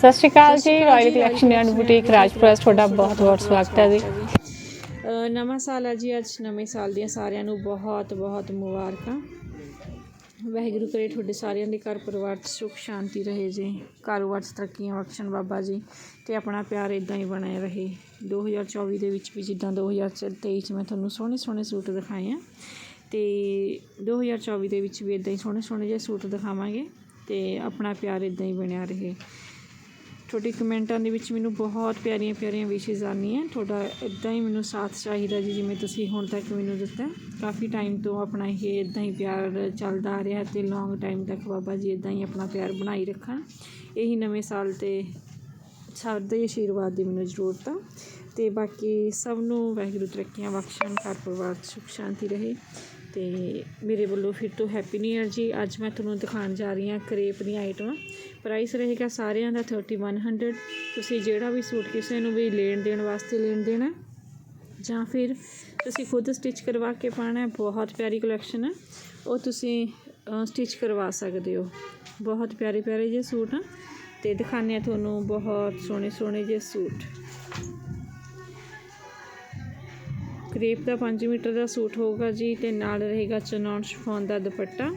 ਸਤਿ ਸ਼੍ਰੀ ਅਕਾਲ ਜੀ royal collection and boutique Rajpura ਤੁਹਾਡਾ ਬਹੁਤ ਬਹੁਤ ਸਵਾਗਤ ਹੈ ਜੀ। ਨਵਾਂ ਸਾਲ ਹੈ ਜੀ ਅੱਜ ਨਵੇਂ ਸਾਲ ਦੀਆਂ ਸਾਰਿਆਂ ਨੂੰ ਬਹੁਤ ਬਹੁਤ ਮੁਬਾਰਕਾਂ। ਵਾਹਿਗੁਰੂ ਕਰੇ ਤੁਹਾਡੇ ਸਾਰਿਆਂ ਦੇ ਘਰ ਪਰਿਵਾਰ 'ਚ ਸੁੱਖ ਸ਼ਾਂਤੀ ਰਹੇ ਜੀ। ਕਾਰੋਬਾਰ 'ਚ ਤਰੱਕੀਆਂ ਬਖਸ਼ਣ ਬਾਬਾ ਜੀ ਤੇ ਆਪਣਾ ਪਿਆਰ ਇਦਾਂ ਹੀ ਬਣਿਆ ਰਹੇ। 2024 ਦੇ ਵਿੱਚ ਵੀ ਜਿੱਦਾਂ 2023 'ਚ ਮੈਂ ਤੁਹਾਨੂੰ ਸੋਹਣੇ ਸੋਹਣੇ ਸੂਟ ਦਿਖਾਏ ਆ। ਤੇ 2024 ਦੇ ਵਿੱਚ ਵੀ ਇਦਾਂ ਹੀ ਸੋਹਣੇ ਸੋਹਣੇ ਜਿਹੇ ਸੂਟ ਦਿਖਾਵਾਂਗੇ ਤੇ ਆਪਣਾ ਪਿਆਰ ਇਦਾਂ ਹੀ ਬਣਿਆ ਰਹੇ। ਤੁਹਾਡੇ ਕਮੈਂਟਾਂ ਦੇ ਵਿੱਚ ਮੈਨੂੰ ਬਹੁਤ ਪਿਆਰੀਆਂ ਪਿਆਰੀਆਂ ਵਿਸ਼ੇਸ ਆਉਂਦੀਆਂ। ਤੁਹਾਡਾ ਇਦਾਂ ਹੀ ਮੈਨੂੰ ਸਾਥ ਚਾਹੀਦਾ ਜੀ, ਜਿਵੇਂ ਤੁਸੀਂ ਹੁਣ ਤੱਕ ਮੈਨੂੰ ਦਿੱਤਾ। ਕਾਫੀ ਟਾਈਮ ਤੋਂ ਆਪਣਾ ਇਹ ਇਦਾਂ ਹੀ ਪਿਆਰ ਚੱਲਦਾ ਆ ਰਿਹਾ ਤੇ ਲੌਂਗ ਟਾਈਮ ਤੱਕ ਬਾਬਾ ਜੀ ਇਦਾਂ ਹੀ ਆਪਣਾ ਪਿਆਰ ਬਣਾਈ ਰੱਖਣ। ਇਹੀ ਨਵੇਂ ਸਾਲ ਤੇ ਸਾਡੇ ਦੇ ਆਸ਼ੀਰਵਾਦ ਦੀ ਮੈਨੂੰ ਜ਼ਰੂਰਤ ਆ। ਤੇ ਬਾਕੀ ਸਭ ਨੂੰ ਵਾਹਿਗੁਰੂ ਤਰੱਕੀਆਂ ਬਖਸ਼ਣ, ਘਰ ਪਰਿਵਾਰ 'ਚ ਸੁੱਖ, ਸ਼ਾਂਤੀ ਰਹੇ। ਅਤੇ ਮੇਰੇ ਵੱਲੋਂ ਫਿਰ ਤੋਂ ਹੈਪੀ ਨਿਊ ਇਅਰ ਜੀ। ਅੱਜ ਮੈਂ ਤੁਹਾਨੂੰ ਦਿਖਾਉਣ ਜਾ ਰਹੀ ਹਾਂ ਕਰੇਪ ਦੀਆਂ ਆਈਟਮਾਂ। ਪ੍ਰਾਈਸ ਰਹੇਗਾ ਸਾਰਿਆਂ ਦਾ 3100 ਤੁਸੀਂ ਜਿਹੜਾ ਵੀ ਸੂਟ ਕਿਸੇ ਨੂੰ ਵੀ ਲੈਣ ਦੇਣ ਵਾਸਤੇ ਲੈਣ ਦੇਣਾ, ਜਾਂ ਫਿਰ ਤੁਸੀਂ ਖੁਦ ਸਟਿਚ ਕਰਵਾ ਕੇ ਪਾਣਾ ਬਹੁਤ ਪਿਆਰੀ ਕਲੈਕਸ਼ਨ ਹੈ ਉਹ ਤੁਸੀਂ ਸਟਿਚ ਕਰਵਾ ਸਕਦੇ ਹੋ। ਬਹੁਤ ਪਿਆਰੇ ਪਿਆਰੇ ਜਿਹੇ ਸੂਟ ਆ। ਤੇ ਦਿਖਾਉਂਦੇ ਆ ਤੁਹਾਨੂੰ ਬਹੁਤ ਸੋਹਣੇ ਸੋਹਣੇ ਜਿਹੇ ਸੂਟ। ਕ੍ਰੇਪ ਦਾ 5 ਮੀਟਰ ਦਾ ਸੂਟ ਹੋਊਗਾ ਜੀ ਤੇ ਨਾਲ ਰਹੇਗਾ ਚਨੌਨ ਸ਼ਿਫੋਨ ਦਾ ਦੁਪੱਟਾ।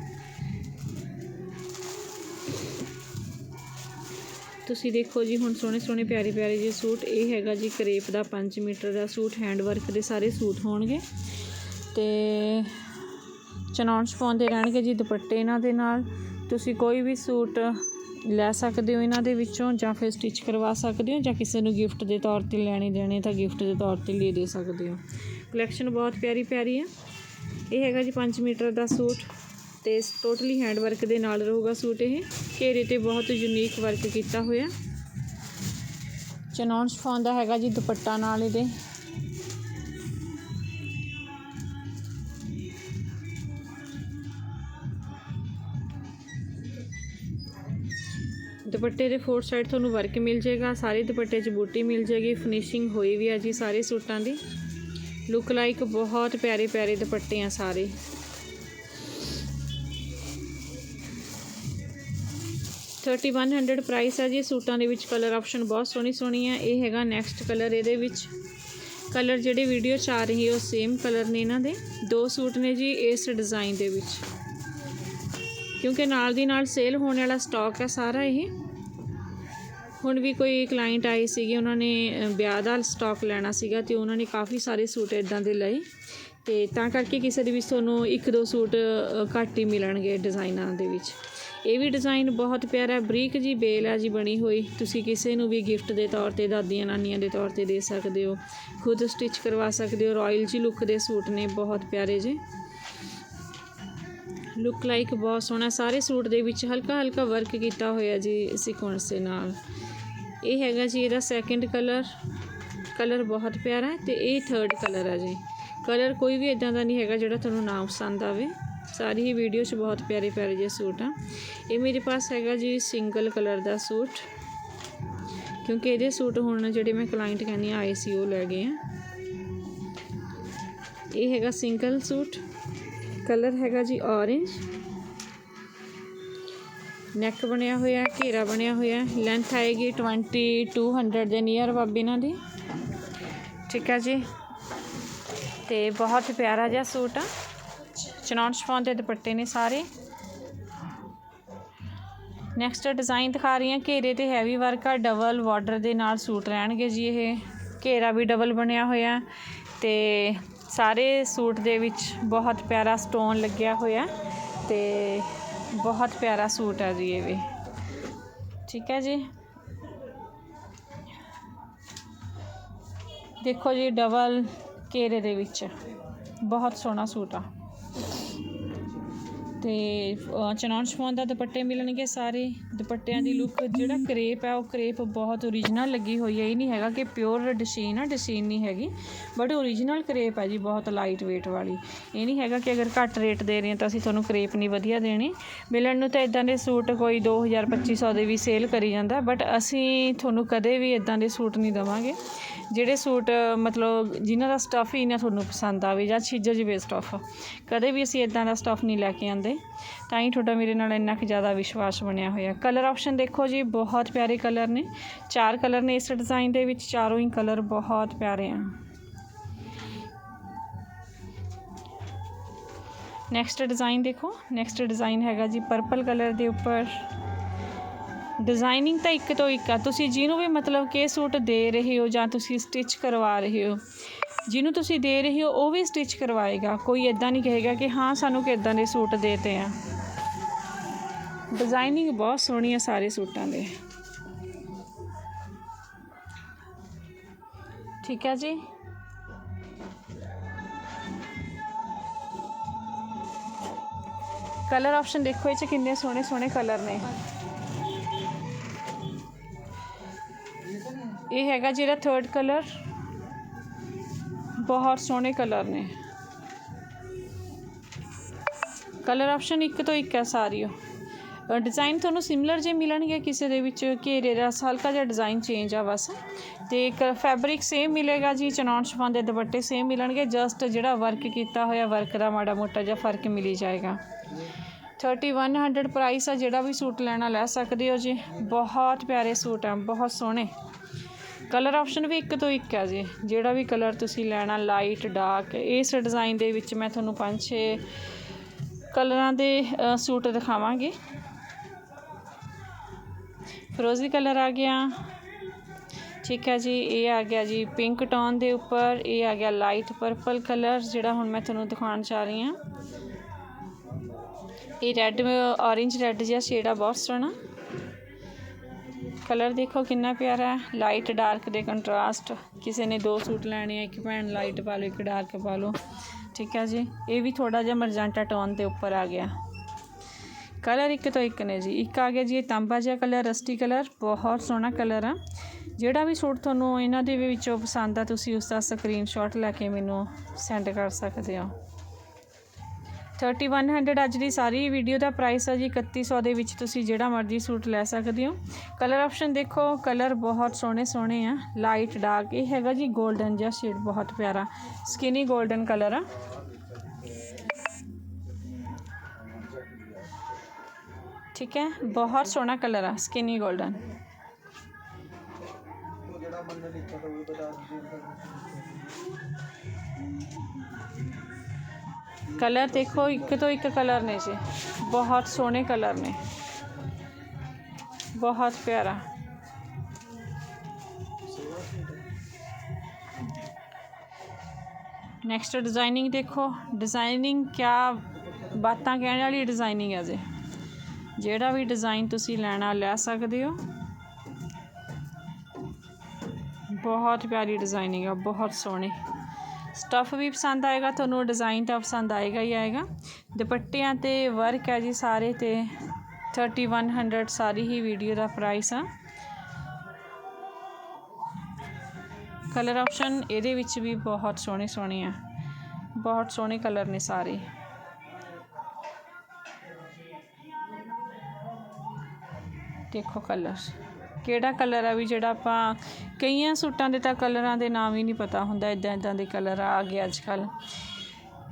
ਤੁਸੀਂ ਦੇਖੋ ਜੀ, ਹੁਣ ਸੋਹਣੇ ਸੋਹਣੇ ਪਿਆਰੇ ਪਿਆਰੇ ਜਿਹੇ ਸੂਟ, ਇਹ ਹੈਗਾ ਜੀ ਕਰੇਪ ਦਾ 5 ਮੀਟਰ ਦਾ ਸੂਟ ਹੈਂਡ ਵਰਕ ਦੇ ਸਾਰੇ ਸੂਟ ਹੋਣਗੇ। ਤੇ ਚਨੌਨ ਸ਼ਿਫੋਨ ਦੇ ਰਹਿਣਗੇ ਜੀ ਦੁਪੱਟੇ ਇਹਨਾਂ ਦੇ ਨਾਲ। ਤੁਸੀਂ ਕੋਈ ਵੀ ਸੂਟ ਲੈ ਸਕਦੇ ਹੋ ਇਹਨਾਂ ਦੇ ਵਿੱਚੋਂ ਜਾਂ ਫਿਰ ਸਟਿਚ ਕਰਵਾ ਸਕਦੇ ਹੋ ਜਾਂ ਕਿਸੇ ਨੂੰ ਗਿਫਟ ਦੇ ਤੌਰ ਤੇ ਲੈਣੇ ਦੇਣੇ ਤਾਂ ਗਿਫਟ ਦੇ ਤੌਰ ਤੇ ਲੈ ਦੇ ਸਕਦੇ ਹੋ। ਕਲੈਕਸ਼ਨ ਬਹੁਤ ਪਿਆਰੀ ਪਿਆਰੀ ਹੈ ਇਹ ਹੈਗਾ ਜੀ 5 ਮੀਟਰ ਦਾ ਸੂਟ ਤੇ ਟੋਟਲੀ ਹੈਂਡ ਵਰਕ ਦੇ ਨਾਲ ਰਹੂਗਾ ਸੂਟ ਇਹ। ਘੇਰੇ ਤੇ ਬਹੁਤ ਯੂਨੀਕ ਵਰਕ ਕੀਤਾ ਹੋਇਆ। ਚਨੌਨ ਸ਼ਿਫੋਨ ਦਾ ਹੈਗਾ ਜੀ ਦੁਪੱਟਾ ਨਾਲ ਇਹਦੇ। ਦੁਪੱਟੇ ਦੇ ਫੋਰ ਸਾਈਡ ਤੁਹਾਨੂੰ ਵਰਕ ਮਿਲ ਜਾਏਗਾ, ਸਾਰੇ ਦੁਪੱਟੇ 'ਚ ਬੂਟੀ ਮਿਲ ਜਾਏਗੀ ਫਿਨਿਸ਼ਿੰਗ ਹੋਈ ਵੀ ਆ ਜੀ ਸਾਰੇ ਸੂਟਾਂ ਦੀ। ਲੁੱਕ ਲਾਈਕ ਬਹੁਤ ਪਿਆਰੇ ਪਿਆਰੇ ਦੁਪੱਟੇ ਆ ਸਾਰੇ। ਥਰਟੀ ਵਨ ਹੰਡਰਡ ਪ੍ਰਾਈਸ ਹੈ ਜੀ, ਸੂਟਾਂ ਦੇ ਵਿੱਚ ਕਲਰ ਆਪਸ਼ਨ ਬਹੁਤ ਸੋਹਣੀ ਸੋਹਣੀ ਹੈ ਇਹ ਹੈਗਾ ਨੈਕਸਟ ਕਲਰ ਇਹਦੇ ਵਿੱਚ। ਕਲਰ ਜਿਹੜੇ ਵੀਡੀਓ 'ਚ ਆ ਰਹੀ ਉਹ ਸੇਮ ਕਲਰ ਨੇ ਇਹਨਾਂ ਦੇ। ਦੋ ਸੂਟ ਨੇ ਜੀ ਇਸ ਡਿਜ਼ਾਈਨ ਦੇ ਵਿੱਚ। ਕਿਉਂਕਿ ਨਾਲ ਦੀ ਨਾਲ ਸੇਲ ਹੋਣ ਵਾਲਾ ਸਟਾਕ ਹੈ ਸਾਰਾ ਇਹ। ਹੁਣ ਵੀ ਕੋਈ ਕਲਾਇੰਟ ਆਏ ਸੀਗੇ, ਉਹਨਾਂ ਨੇ ਵਿਆਹ ਦਾ ਸਟਾਕ ਲੈਣਾ ਸੀਗਾ ਤੇ ਉਹਨਾਂ ਨੇ ਕਾਫੀ ਸਾਰੇ ਸੂਟ ਇਦਾਂ ਦੇ ਲਏ। ਤੇ ਤਾਂ ਕਰਕੇ ਕਿਸੇ ਦੇ ਵਿੱਚ ਤੁਹਾਨੂੰ ਇੱਕ ਦੋ ਸੂਟ ਘੱਟ ਹੀ ਮਿਲਣਗੇ ਡਿਜ਼ਾਈਨਾਂ ਦੇ ਵਿੱਚ। ਇਹ ਵੀ ਡਿਜ਼ਾਈਨ ਬਹੁਤ ਪਿਆਰਾ, ਬਰੀਕ ਜੀ ਬੇਲ ਹੈ ਜੀ ਬਣੀ ਹੋਈ। ਤੁਸੀਂ ਕਿਸੇ ਨੂੰ ਵੀ ਗਿਫਟ ਦੇ ਤੌਰ ਤੇ, ਦਾਦੀਆਂ ਨਾਨੀਆਂ ਦੇ ਤੌਰ ਤੇ ਦੇ ਸਕਦੇ ਹੋ। ਖੁਦ ਸਟਿਚ ਕਰਵਾ ਸਕਦੇ ਹੋ ਰਾਇਲ ਜੀ ਲੁੱਕ ਦੇ ਸੂਟ ਨੇ, ਬਹੁਤ ਪਿਆਰੇ ਜੀ। ਲੁੱਕ ਲਾਈਕ ਬਹੁਤ ਸੋਹਣਾ, ਸਾਰੇ ਸੂਟ ਦੇ ਵਿੱਚ ਹਲਕਾ ਹਲਕਾ ਵਰਕ ਕੀਤਾ ਹੋਇਆ ਜੀ ਸੀਕੁਐਂਸ ਦੇ ਨਾਲ। ਇਹ ਹੈਗਾ ਜੀ ਇਹਦਾ ਸੈਕੰਡ ਕਲਰ ਕਲਰ ਬਹੁਤ ਪਿਆਰਾ ਹੈ ਤੇ ਇਹ ਥਰਡ ਕਲਰ ਹੈ ਜੀ। ਕਲਰ ਕੋਈ ਵੀ ਇਦਾਂ ਦਾ ਨਹੀਂ ਹੈਗਾ ਜਿਹੜਾ ਤੁਹਾਨੂੰ ਨਾ ਪਸੰਦ ਆਵੇ। ਸਾਰੀ ਹੀ ਵੀਡੀਓ 'ਚ ਬਹੁਤ ਪਿਆਰੇ ਪਿਆਰੇ ਜਿਹੇ ਸੂਟ ਆ। ਇਹ ਮੇਰੇ ਪਾਸ ਹੈਗਾ ਜੀ ਸਿੰਗਲ ਕਲਰ ਦਾ ਸੂਟ। ਕਿਉਂਕਿ ਇਹਦੇ ਸੂਟ ਹੁਣ ਜਿਹੜੇ ਮੈਂ ਕਲਾਇੰਟ ਕਹਿੰਦੀ ਆ ਆਏ ਸੀ, ਉਹ ਲੈ ਗਏ ਆ। ਇਹ ਹੈਗਾ ਸਿੰਗਲ ਸੂਟ। ਕਲਰ ਹੈਗਾ ਜੀ orange ਨੈਕ ਬਣਿਆ ਹੋਇਆ, ਘੇਰਾ ਬਣਿਆ ਹੋਇਆ ਲੈਂਥ ਆਏਗੀ 2200 ਦੇ ਨੀਅਰ ਬਾਬੇ ਇਹਨਾਂ ਦੀ। ਠੀਕ ਹੈ ਜੀ? ਤੇ ਬਹੁਤ ਪਿਆਰਾ ਜਿਹਾ ਸੂਟ ਆ। ਚਨੌਨ ਸ਼ਫੋਨ ਦੇ ਦੁਪੱਟੇ ਨੇ ਸਾਰੇ। ਨੈਕਸਟ ਡਿਜ਼ਾਈਨ ਦਿਖਾ ਰਹੀ ਹਾਂ, ਘੇਰੇ ਤੇ ਹੈਵੀ ਵਰਕ ਆ ਡਬਲ ਬਾਰਡਰ ਦੇ ਨਾਲ ਸੂਟ ਰਹਿਣਗੇ ਜੀ ਇਹ। ਘੇਰਾ ਵੀ ਡਬਲ ਬਣਿਆ ਹੋਇਆ। ਤੇ ਸਾਰੇ ਸੂਟ ਦੇ ਵਿੱਚ ਬਹੁਤ ਪਿਆਰਾ ਸਟੋਨ ਲੱਗਿਆ ਹੋਇਆ। ਤੇ ਬਹੁਤ ਪਿਆਰਾ ਸੂਟ ਆ ਜੀ ਇਹ ਵੀ। ਠੀਕ ਹੈ ਜੀ। ਦੇਖੋ ਜੀ, ਡਬਲ ਘੇਰੇ ਦੇ ਵਿੱਚ। ਬਹੁਤ ਸੋਹਣਾ ਸੂਟ ਆ। ਤੇ ਅ, ਚਨੌਨ ਸ਼ਫੋਨ ਦਾ ਦੁਪੱਟੇ ਮਿਲਣਗੇ ਸਾਰੇ। ਦੁਪੱਟਿਆਂ ਦੀ ਲੁੱਕ ਜਿਹੜਾ ਕਰੇਪ ਹੈ ਉਹ ਕਰੇਪ ਬਹੁਤ ਓਰੀਜਨਲ ਲੱਗੀ ਹੋਈ ਹੈ। ਇਹ ਨਹੀਂ ਹੈਗਾ ਕਿ ਪਿਓਰ ਡਿਸ਼ੀਨ ਆ ਡਿਸ਼ੀਨ ਨਹੀਂ ਹੈਗੀ। ਬਟ ਓਰੀਜਨਲ ਕਰੇਪ ਹੈ ਜੀ ਬਹੁਤ ਲਾਈਟ weight ਵਾਲੀ। ਇਹ ਨਹੀਂ ਹੈਗਾ ਕਿ ਅਗਰ ਘੱਟ ਰੇਟ ਦੇ ਰਹੇ ਹਾਂ ਤਾਂ ਅਸੀਂ ਤੁਹਾਨੂੰ ਕਰੇਪ ਨਹੀਂ ਵਧੀਆ ਦੇਣੀ। ਮਿਲਣ ਨੂੰ ਤਾਂ ਇਦਾਂ ਦੇ ਸੂਟ ਕੋਈ 2000 2500 ਦੇ ਵੀ ਸੇਲ ਕਰੀ ਜਾਂਦਾ। ਬਟ ਅਸੀਂ ਤੁਹਾਨੂੰ ਕਦੇ ਵੀ ਇਦਾਂ ਦੇ ਸੂਟ ਨਹੀਂ ਦਵਾਂਗੇ। ਜਿਹੜੇ ਸੂਟ ਮਤਲਬ ਜਿਨ੍ਹਾਂ ਦਾ ਸਟੱਫ ਹੀ ਨਾ ਤੁਹਾਨੂੰ ਪਸੰਦ ਆਵੇ ਜਾਂ ਛਿੱਜ ਜਵੇ ਸਟੱਫ ਕਦੇ ਵੀ ਅਸੀਂ ਇਦਾਂ ਦਾ ਸਟੱਫ ਨਹੀਂ ਲੈ ਕੇ ਆਂਦੇ ਦੇ ਤਾਂ ਹੀ ਤੁਹਾਡਾ ਮੇਰੇ ਨਾਲ ਇੰਨਾ ਕੁ ਜ਼ਿਆਦਾ ਵਿਸ਼ਵਾਸ ਬਣਿਆ ਹੋਇਆ। ਕਲਰ ਆਪਸ਼ਨ ਦੇਖੋ ਜੀ, ਬਹੁਤ ਪਿਆਰੇ ਕਲਰ ਨੇ। ਚਾਰ ਕਲਰ ਨੇ ਇਸ ਡਿਜ਼ਾਈਨ ਦੇ ਵਿੱਚ, ਚਾਰੋਂ ਹੀ ਕਲਰ ਬਹੁਤ ਪਿਆਰੇ ਆ। ਨੈਕਸਟ ਡਿਜ਼ਾਈਨ ਦੇਖੋ। ਨੈਕਸਟ ਡਿਜ਼ਾਈਨ ਹੈਗਾ ਜੀ ਪਰਪਲ ਕਲਰ ਦੇ ਉੱਪਰ। ਡਿਜ਼ਾਈਨਿੰਗ ਤਾਂ ਇੱਕ ਤੋਂ ਇੱਕ ਆ। ਤੁਸੀਂ ਜਿਹਨੂੰ ਵੀ ਮਤਲਬ ਕਿ ਸੂਟ ਦੇ ਰਹੇ ਹੋ ਜਾਂ ਤੁਸੀਂ ਸਟਿਚ ਕਰਵਾ ਰਹੇ ਹੋ ਜਿਹਨੂੰ ਤੁਸੀਂ ਦੇ ਰਹੇ ਹੋ, ਉਹ ਵੀ ਸਟਿਚ ਕਰਵਾਏਗਾ। ਕੋਈ ਇਦਾਂ ਨਹੀਂ ਕਹੇਗਾ ਕਿ ਹਾਂ, ਸਾਨੂੰ ਕਿਦਾਂ ਦੇ ਸੂਟ ਦੇਤੇ ਆ। ਡਿਜ਼ਾਈਨਿੰਗ ਬਹੁਤ ਸੋਹਣੀ ਆ ਸਾਰੇ ਸੂਟਾਂ ਦੇ। ਠੀਕ ਹੈ ਜੀ? ਕਲਰ ਆਪਸ਼ਨ ਦੇਖੋ, ਇਹ ਚ ਕਿੰਨੇ ਸੋਹਣੇ ਸੋਹਣੇ ਕਲਰ ਨੇ। ਇਹ ਹੈਗਾ ਜਿਹੜਾ ਥਰਡ ਕਲਰ ਬਹੁਤ ਸੋਹਣੇ ਕਲਰ ਨੇ। ਕਲਰ ਆਪਸ਼ਨ ਇੱਕ ਤੋਂ ਇੱਕ ਹੈ ਸਾਰੀ ਡਿਜ਼ਾਈਨ ਤੁਹਾਨੂੰ ਸਿਮਿਲਰ ਜੇ ਮਿਲਣਗੇ ਕਿਸੇ ਦੇ ਵਿੱਚ ਘੇਰੇ ਦਾ, ਹਲਕਾ ਜਿਹਾ ਡਿਜ਼ਾਈਨ ਚੇਂਜ ਆ ਬਸ। ਤੇ ਇੱਕ ਫੈਬਰਿਕ ਸੇਮ ਮਿਲੇਗਾ ਜੀ ਚਨੌਨ ਸ਼ਫਾਨ ਦੇ ਦੁਪੱਟੇ ਸੇਮ ਮਿਲਣਗੇ ਜਸਟ ਜਿਹੜਾ ਵਰਕ ਕੀਤਾ ਹੋਇਆ ਵਰਕ ਦਾ ਮਾੜਾ ਮੋਟਾ ਜਿਹਾ ਫ਼ਰਕ ਮਿਲੀ ਜਾਏਗਾ। 3100 ਪ੍ਰਾਈਸ ਆ, ਜਿਹੜਾ ਵੀ ਸੂਟ ਲੈਣਾ ਲੈ ਸਕਦੇ ਹੋ ਜੀ। ਬਹੁਤ ਪਿਆਰੇ ਸੂਟ ਆ, ਬਹੁਤ ਸੋਹਣੇ। ਕਲਰ ਆਪਸ਼ਨ ਵੀ ਇੱਕ ਤੋਂ ਇੱਕ ਹੈ ਜੀ। ਜਿਹੜਾ ਵੀ ਕਲਰ ਤੁਸੀਂ ਲੈਣਾ ਲਾਈਟ ਡਾਰਕ ਇਸ ਡਿਜ਼ਾਈਨ ਦੇ ਵਿੱਚ ਮੈਂ ਤੁਹਾਨੂੰ ਪੰਜ ਛੇ ਕਲਰਾਂ ਦੇ ਸੂਟ ਦਿਖਾਵਾਂਗੀ। ਫਿਰੋਜ਼ੀ ਕਲਰ ਆ ਗਿਆ। ਠੀਕ ਹੈ ਜੀ, ਇਹ ਆ ਗਿਆ ਜੀ ਪਿੰਕ ਟੋਨ ਦੇ ਉੱਪਰ, ਇਹ ਆ ਗਿਆ ਲਾਈਟ ਪਰਪਲ ਕਲਰ, ਜਿਹੜਾ ਹੁਣ ਮੈਂ ਤੁਹਾਨੂੰ ਦਿਖਾਉਣ ਜਾ ਰਹੀ ਹਾਂ। ਇਹ ਰੈੱਡ ਔਰੇਂਜ ਰੈੱਡ ਜਿਹਾ ਸ਼ੇਡ ਆ, ਬਹੁਤ ਸੋਹਣਾ। ਕਲਰ ਦੇਖੋ ਕਿੰਨਾ ਪਿਆਰਾ ਹੈ। ਲਾਈਟ ਡਾਰਕ ਦੇ ਕੰਟਰਾਸਟ ਕਿਸੇ ਨੇ ਦੋ ਸੂਟ ਲੈਣੇ ਆ, ਇੱਕ ਭੈਣ ਲਾਈਟ ਪਾ ਲਓ, ਇੱਕ ਡਾਰਕ ਪਾ ਲਓ। ਠੀਕ ਹੈ ਜੀ। ਇਹ ਵੀ ਥੋੜਾ ਜਿਹਾ ਮਰਜੈਂਟਾ ਟੋਨ ਦੇ ਉੱਪਰ ਆ ਗਿਆ। ਕਲਰ ਇੱਕ ਤੋਂ ਇੱਕ ਨੇ ਜੀ। ਇੱਕ ਆ ਗਿਆ ਜੀ, ਇਹ ਤਾਂਬਾ ਜਿਹਾ ਕਲਰ ਰਸਟੀ ਕਲਰ। ਬਹੁਤ ਸੋਹਣਾ ਕਲਰ ਆ। ਜਿਹੜਾ ਵੀ ਸੂਟ ਤੁਹਾਨੂੰ ਇਹਨਾਂ ਦੇ ਵਿੱਚੋਂ ਪਸੰਦ ਆ, ਤੁਸੀਂ ਉਸ ਦਾ ਸਕਰੀਨਸ਼ਾਟ ਲੈ ਕੇ ਮੈਨੂੰ ਸੈਂਡ ਕਰ ਸਕਦੇ ਹੋ। 3100 ਅੱਜ ਦੀ ਸਾਰੀ ਵੀਡੀਓ ਦਾ ਪ੍ਰਾਈਸ ਹੈ ਜੀ 3100 ਦੇ ਵਿੱਚ ਤੁਸੀਂ ਜਿਹੜਾ ਮਰਜ਼ੀ ਸੂਟ ਲੈ ਸਕਦੇ ਹੋ। ਕਲਰ ਆਪਸ਼ਨ ਦੇਖੋ ਕਲਰ ਬਹੁਤ ਸੋਹਣੇ ਸੋਹਣੇ ਆ ਲਾਈਟ ਡਾਰਕ ਇਹ ਹੈਗਾ ਜੀ 골ਡਨ ਜਿਹਾ ਸ਼ੇਡ ਬਹੁਤ ਪਿਆਰਾ ਸਕਿਨੀ 골ਡਨ ਕਲਰ ਆ। ਠੀਕ ਹੈ, ਬਹੁਤ ਸੋਹਣਾ ਕਲਰ ਆ ਸਕਿਨੀ 골ਡਨ ਕਲਰ ਦੇਖੋ, ਇੱਕ ਤੋਂ ਇੱਕ ਕਲਰ ਨੇ ਜੀ। ਬਹੁਤ ਸੋਹਣੇ ਕਲਰ ਨੇ। ਬਹੁਤ ਪਿਆਰਾ। ਨੈਕਸਟ ਡਿਜ਼ਾਈਨਿੰਗ ਦੇਖੋ। ਡਿਜ਼ਾਈਨਿੰਗ ਕਿਆ ਬਾਤਾਂ ਕਹਿਣ ਵਾਲੀ ਡਿਜ਼ਾਈਨਿੰਗ ਹੈ ਜੀ। ਜਿਹੜਾ ਵੀ ਡਿਜ਼ਾਈਨ ਤੁਸੀਂ ਲੈਣਾ, ਲੈ ਸਕਦੇ ਹੋ। ਬਹੁਤ ਪਿਆਰੀ ਡਿਜ਼ਾਈਨਿੰਗ ਹੈ ਬਹੁਤ ਸੋਹਣੀ। ਸਟੱਫ ਵੀ ਪਸੰਦ ਆਏਗਾ, ਤੁਹਾਨੂੰ ਡਿਜ਼ਾਈਨ ਤਾਂ ਪਸੰਦ ਆਏਗਾ ਹੀ ਆਏਗਾ। ਦੁਪੱਟਿਆਂ ਤੇ ਵਰਕ ਹੈ ਜੀ ਸਾਰੇ ਤੇ 3100 ਸਾਰੀ ਹੀ ਵੀਡੀਓ ਦਾ ਪ੍ਰਾਈਸ ਆ। ਕਲਰ ਆਪਸ਼ਨ ਇਹਦੇ ਵਿੱਚ ਵੀ ਬਹੁਤ ਸੋਹਣੇ ਸੋਹਣੇ ਆ। ਬਹੁਤ ਸੋਹਣੇ ਕਲਰ ਨੇ ਸਾਰੇ। ਦੇਖੋ ਕਲਰ ਕਿਹੜਾ ਕਲਰ ਆ ਵੀ ਜਿਹੜਾ ਆਪਾਂ ਕਈਆਂ ਸੂਟਾਂ ਦੇ ਤਾਂ ਕਲਰਾਂ ਦੇ ਨਾਮ ਹੀ ਨਹੀਂ ਪਤਾ ਹੁੰਦਾ ਇਦਾਂ ਇਦਾਂ ਦੇ ਕਲਰ ਆ ਗਏ ਅੱਜ ਕੱਲ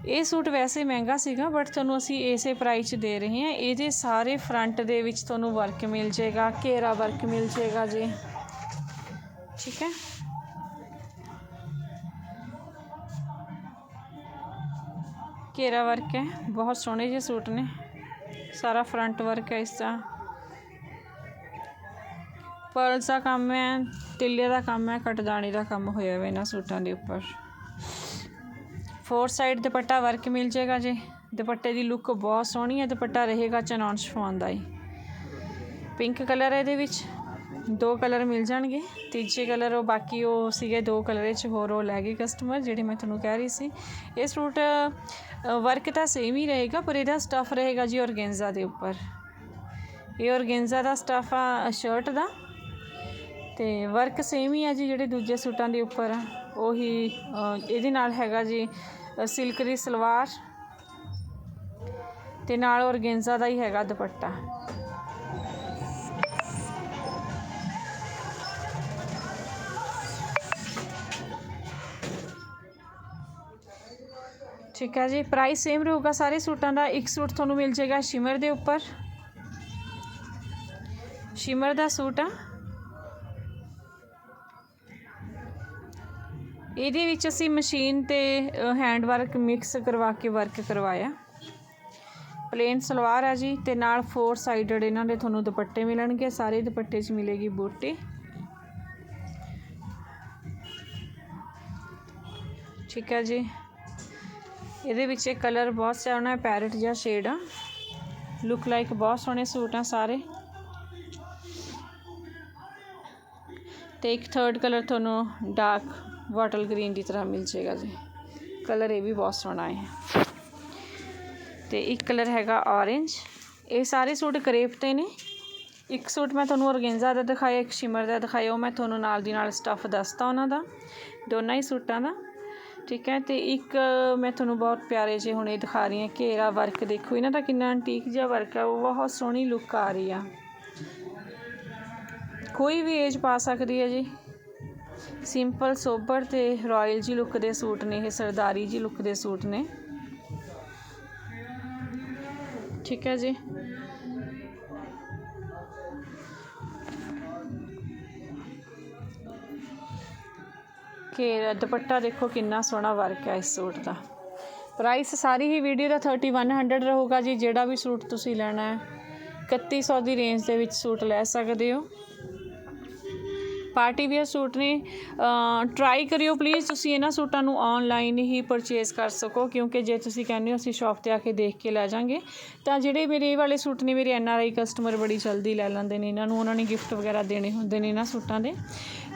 ਇਹ ਸੂਟ ਵੈਸੇ ਮਹਿੰਗਾ ਸੀਗਾ ਬਟ ਤੁਹਾਨੂੰ ਅਸੀਂ ਇਸੇ ਪ੍ਰਾਈਸ 'ਚ ਦੇ ਰਹੇ ਹਾਂ। ਇਹਦੇ ਸਾਰੇ ਫਰੰਟ ਦੇ ਵਿੱਚ ਤੁਹਾਨੂੰ ਵਰਕ ਮਿਲ ਜਾਏਗਾ, ਘੇਰਾ ਵਰਕ ਮਿਲ ਜਾਏਗਾ ਜੀ। ਠੀਕ ਹੈ? ਘੇਰਾ ਵਰਕ ਹੈ, ਬਹੁਤ ਸੋਹਣੇ ਜਿਹੇ ਸੂਟ ਨੇ। ਸਾਰਾ ਫਰੰਟ ਵਰਕ ਹੈ ਇਸ ਦਾ। ਪਰਲਸ ਦਾ ਕੰਮ ਹੈ, ਤਿੱਲੇ ਦਾ ਕੰਮ ਹੈ, ਕਟਦਾਣੀ ਦਾ ਕੰਮ ਹੋਇਆ ਹੋਇਆ ਇਹਨਾਂ ਸੂਟਾਂ ਦੇ ਉੱਪਰ। ਫੋਰ ਸਾਈਡ ਦੁਪੱਟਾ ਵਰਕ ਮਿਲ ਜਾਏਗਾ ਜੀ। ਦੁਪੱਟੇ ਦੀ ਲੁੱਕ ਬਹੁਤ ਸੋਹਣੀ ਹੈ, ਦੁਪੱਟਾ ਰਹੇਗਾ ਚਨੌਨ ਸ਼ਫਾਨ ਦਾ ਹੀ। ਪਿੰਕ ਕਲਰ ਹੈ ਇਹਦੇ ਵਿੱਚ। ਦੋ ਕਲਰ ਮਿਲ ਜਾਣਗੇ। ਤੀਜੇ ਕਲਰ ਉਹ ਬਾਕੀ ਉਹ ਸੀਗੇ ਦੋ ਕਲਰ ਵਿੱਚ ਹੋਰ ਉਹ ਲੈ ਗਏ ਕਸਟਮਰ ਜਿਹੜੇ ਮੈਂ ਤੁਹਾਨੂੰ ਕਹਿ ਰਹੀ ਸੀ। ਇਹ ਸੂਟ ਵਰਕ ਤਾਂ ਸੇਮ ਹੀ ਰਹੇਗਾ, ਪਰ ਇਹਦਾ ਸਟਫ ਰਹੇਗਾ ਜੀ ਔਰਗੈਂਜ਼ਾ ਦੇ ਉੱਪਰ। ਇਹ ਔਰਗੈਂਜ਼ਾ ਦਾ ਸਟਫ ਆ ਸ਼ਰਟ ਦਾ। ਅਤੇ ਵਰਕ ਸੇਮ ਹੀ ਆ ਜੀ ਜਿਹੜੇ ਦੂਜੇ ਸੂਟਾਂ ਦੇ ਉੱਪਰ। ਉਹੀ ਇਹਦੇ ਨਾਲ ਹੈਗਾ ਜੀ ਸਿਲਕ ਦੀ ਸਲਵਾਰ ਅਤੇ ਨਾਲ ਔਰਗੈਂਜ਼ਾ ਦਾ ਹੀ ਹੈਗਾ ਦੁਪੱਟਾ। ਠੀਕ ਹੈ ਜੀ ਪ੍ਰਾਈਸ ਸੇਮ ਰਹੂਗਾ ਸਾਰੇ ਸੂਟਾਂ ਦਾ। ਇੱਕ ਸੂਟ ਤੁਹਾਨੂੰ ਮਿਲ ਜਾਏਗਾ ਸ਼ਿਮਰ ਦੇ ਉੱਪਰ। ਸ਼ਿਮਰ ਦਾ ਸੂਟ ਆ। ਇਹਦੇ ਵਿੱਚ ਅਸੀਂ ਮਸ਼ੀਨ ਤੇ ਹੈਂਡ ਵਰਕ ਮਿਕਸ ਕਰਵਾ ਕੇ ਵਰਕ ਕਰਵਾਇਆ। ਪਲੇਨ ਸਲਵਾਰ ਆ ਜੀ ਤੇ ਨਾਲ ਫੋਰ ਸਾਈਡਡ ਇਹਨਾਂ ਦੇ ਤੁਹਾਨੂੰ ਦੁਪੱਟੇ ਮਿਲਣਗੇ, ਸਾਰੇ ਦੁਪੱਟੇ 'ਚ ਮਿਲੇਗੀ ਬੂਟੀ। ਠੀਕ ਹੈ ਜੀ। ਇਹਦੇ ਵਿੱਚ ਇਹ ਕਲਰ ਬਹੁਤ ਸੋਹਣਾ ਹੈ ਪੈਰਟ ਜਿਹਾ ਸ਼ੇਡ ਆ। ਲੁੱਕ ਲਾਈਕ ਬਹੁਤ ਸੋਹਣੇ ਸੂਟ ਆ ਸਾਰੇ। ਤੇ ਇੱਕ ਥਰਡ ਕਲਰ ਤੁਹਾਨੂੰ ਡਾਰਕ ਵਾਟਰ ਗ੍ਰੀਨ ਦੀ ਤਰ੍ਹਾਂ ਮਿਲ ਜਾਏਗਾ ਜੀ। ਕਲਰ ਇਹ ਵੀ ਬਹੁਤ ਸੋਹਣਾ ਹੈ। ਤੇ ਇੱਕ ਕਲਰ ਹੈਗਾ ਔਰੇਂਜ ਇਹ ਸਾਰੇ ਸੂਟ ਕਰੇਪ ਤੇ ਨੇ। ਇੱਕ ਸੂਟ ਮੈਂ ਤੁਹਾਨੂੰ ਔਰਗੇਂਜ਼ਾ ਦਾ ਦਿਖਾਇਆ, ਇੱਕ ਸ਼ਿਮਰ ਦਾ ਦਿਖਾਇਆ, ਉਹ ਮੈਂ ਤੁਹਾਨੂੰ ਨਾਲ ਦੀ ਨਾਲ ਸਟੱਫ ਦੱਸਤਾ ਉਹਨਾਂ ਦਾ। ਦੋਨਾਂ ਹੀ ਸੂਟਾਂ ਦਾ। ਠੀਕ ਹੈ, ਤੇ ਇੱਕ ਮੈਂ ਤੁਹਾਨੂੰ ਬਹੁਤ ਪਿਆਰੇ ਜਿਹੇ ਹੁਣ ਇਹ ਦਿਖਾ ਰਹੀ ਹਾਂ, ਘੇਰਾ ਵਰਕ ਦੇਖੋ, ਇਹਨਾਂ ਦਾ ਕਿੰਨਾ ਐਂਟੀਕ ਜਿਹਾ ਵਰਕ ਹੈ, ਉਹ ਬਹੁਤ ਸੋਹਣੀ ਲੁੱਕ ਆ ਰਹੀ ਆ। ਕੋਈ ਵੀ ਏਜ ਪਾ ਸਕਦੀ ਹੈ ਜੀ। ਸਿੰਪਲ, ਸੋਬਰ ਤੇ ਰਾਇਲ ਜੀ ਲੁੱਕ ਦੇ ਸੂਟ ਨੇ ਇਹ, ਸਰਦਾਰੀ ਜੀ ਲੁੱਕ ਦੇ ਸੂਟ ਨੇ। ਠੀਕ ਹੈ ਜੀ। ਕਿ ਦੁਪੱਟਾ ਦੇਖੋ ਕਿੰਨਾ ਸੋਹਣਾ ਵਰਕ ਹੈ ਇਸ ਸੂਟ ਦਾ। ਪ੍ਰਾਈਸ ਸਾਰੀ ਹੀ ਵੀਡੀਓ ਦਾ 3100 ਰਹੂਗਾ ਜੀ, ਜਿਹੜਾ ਵੀ ਸੂਟ ਤੁਸੀਂ ਲੈਣਾ ਹੈ 3100 ਦੀ ਰੇਂਜ ਦੇ ਵਿੱਚ ਸੂਟ ਲੈ ਸਕਦੇ ਹੋ। ਪਾਰਟੀ ਵੇਅਰ ਸੂਟ ਨੇ ਟਰਾਈ ਕਰਿਓ ਪਲੀਜ਼ ਤੁਸੀਂ ਇਹਨਾਂ ਸੂਟਾਂ ਨੂੰ ਆਨਲਾਈਨ ਹੀ ਪਰਚੇਸ ਕਰ ਸਕੋ, ਕਿਉਂਕਿ ਜੇ ਤੁਸੀਂ ਕਹਿੰਦੇ ਹੋ ਅਸੀਂ ਸ਼ਾਪ ਤੇ ਆ ਕੇ ਦੇਖ ਕੇ ਲੈ ਜਾਾਂਗੇ, ਤਾਂ ਜਿਹੜੇ ਮੇਰੇ ਇਹ ਵਾਲੇ ਸੂਟ ਨੇ, ਮੇਰੇ ਐਨ ਆਰ ਆਈ ਕਸਟਮਰ ਬੜੀ ਜਲਦੀ ਲੈ ਲੈਂਦੇ ਨੇ, ਇਹਨਾਂ ਨੂੰ ਉਹਨਾਂ ਨੇ ਗਿਫਟ ਵਗੈਰਾ ਦੇਣੇ ਹੁੰਦੇ ਨੇ ਇਹਨਾਂ ਸੂਟਾਂ ਦੇ।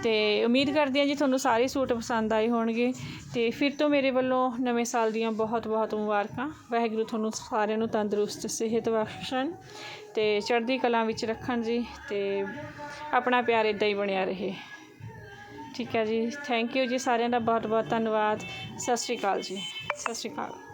ਤੇ ਉਮੀਦ ਕਰਦੀ ਹਾਂ ਜੀ ਤੁਹਾਨੂੰ ਸਾਰੇ ਸੂਟ ਪਸੰਦ ਆਏ ਹੋਣਗੇ, ਤੇ ਫਿਰ ਤੋਂ ਮੇਰੇ ਵੱਲੋਂ ਨਵੇਂ ਸਾਲ ਦੀਆਂ ਬਹੁਤ ਬਹੁਤ ਮੁਬਾਰਕਾਂ। ਵਾਹਿਗੁਰੂ ਤੁਹਾਨੂੰ ਸਾਰਿਆਂ ਨੂੰ ਤੰਦਰੁਸਤ ਸਿਹਤ ਬਖਸ਼ਣ ਤੇ ਚੜ੍ਹਦੀ ਕਲਾ ਵਿੱਚ ਰੱਖਣ ਜੀ ਤੇ ਆਪਣਾ ਪਿਆਰ ਇਦਾਂ ਹੀ ਬਣਿਆ ਰਹੇ। ਠੀਕ ਹੈ ਜੀ। ਥੈਂਕ ਯੂ ਜੀ ਸਾਰਿਆਂ ਦਾ ਬਹੁਤ ਬਹੁਤ ਧੰਨਵਾਦ। ਸਤਿ ਸ਼੍ਰੀ ਅਕਾਲ ਜੀ। ਸਤਿ ਸ਼੍ਰੀ ਅਕਾਲ।